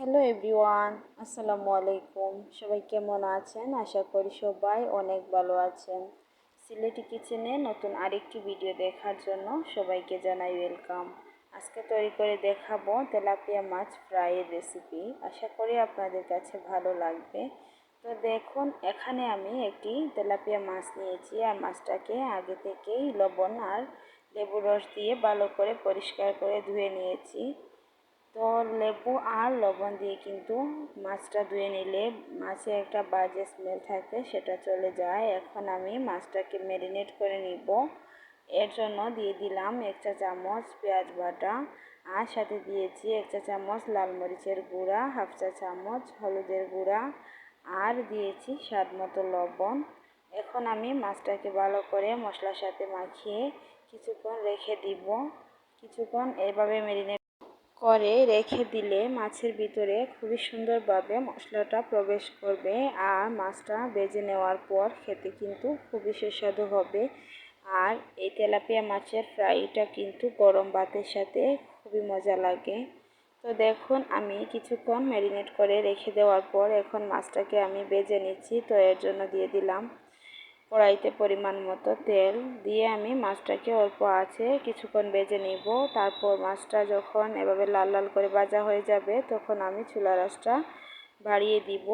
Hello everyone, আসসালামু আলাইকুম। সবাই কেমন আছেন? আশা করি সবাই অনেক ভালো আছেন। সিলেটি কিচেনে নতুন আরেকটি ভিডিও দেখার জন্য সবাইকে জানাই ওয়েলকাম। আজকে তৈরি করে দেখাবো তেলাপিয়া মাছ ফ্রাইয়ের রেসিপি। আশা করি আপনাদের কাছে ভালো লাগবে। তো দেখুন, এখানে আমি একটি তেলাপিয়া মাছ নিয়েছি আর মাছটাকে আগে থেকেই লবণ আর লেবু রস দিয়ে ভালো করে পরিষ্কার করে ধুয়ে নিয়েছি। তো লেবু আর লবণ দিয়ে কিন্তু মাছটা ধুয়ে নিলে মাছে একটা বাজে স্মেল থাকে, সেটা চলে যায়। এখন আমি মাছটাকে ম্যারিনেট করে নিব। এর জন্য দিয়ে দিলাম এক চা চামচ পেঁয়াজ বাটা, আর সাথে দিয়েছি এক চা চামচ লাল মরিচের গুঁড়া, হাফ চা চামচ হলুদের গুঁড়া, আর দিয়েছি স্বাদ মতো লবণ। এখন আমি মাছটাকে ভালো করে মশলার সাথে মাখিয়ে কিছুক্ষণ রেখে দিব। কিছুক্ষণ এভাবে মেরিনেট করে রেখে দিলে মাছের ভিতরে খুবই সুন্দরভাবে মশলাটা প্রবেশ করবে আর মাছটা বেজে নেওয়ার পর খেতে কিন্তু খুবই সুস্বাদু হবে। আর এই তেলাপিয়া মাছের ফ্রাইটা কিন্তু গরম ভাতের সাথে খুবই মজা লাগে। তো দেখুন, আমি কিছুক্ষণ ম্যারিনেট করে রেখে দেওয়ার পর এখন মাছটাকে আমি বেজে নিচ্ছি, তো এর জন্য দিয়ে দিলাম কড়াইতে পরিমাণ মতো তেল দিয়ে আমি মাছটাকে অল্প আছে কিছুক্ষণ বেজে নিব। তারপর মাছটা যখন এভাবে লাল লাল করে ভাজা হয়ে যাবে, তখন আমি চুলা রাসটা বাড়িয়ে দিব।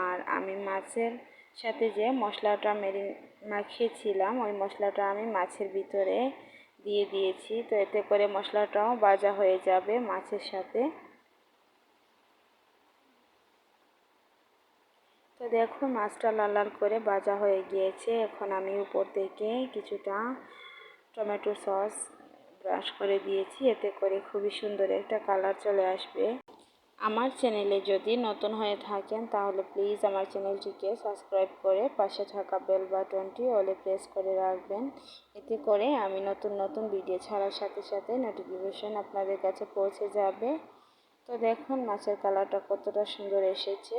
আর আমি মাছের সাথে যে মশলাটা মেরি, মাখিয়েছিলাম, ওই মশলাটা আমি মাছের ভিতরে দিয়ে দিয়েছি। তো এতে করে মশলাটাও ভাজা হয়ে যাবে মাছের সাথে। তো দেখো মাছটা লাল লাল করে ভাজা হয়ে গিয়েছে। এখন আমি উপর থেকে কিছুটা টমেটো সস ব্রাশ করে দিয়েছি। এতে করে খুবই সুন্দর একটা কালার চলে আসবে। আমার চ্যানেলে যদি নতুন হয়ে থাকেন, তাহলে প্লিজ আমার চ্যানেলটিকে সাবস্ক্রাইব করে পাশে থাকা বেল বাটনটি অলে প্রেস করে রাখবেন। এতে করে আমি নতুন নতুন ভিডিও ছাড়ার সাথে সাথে নোটিফিকেশন আপনাদের কাছে পৌঁছে যাবে। তো দেখুন, মাছের কালারটা কতটা সুন্দর এসেছে।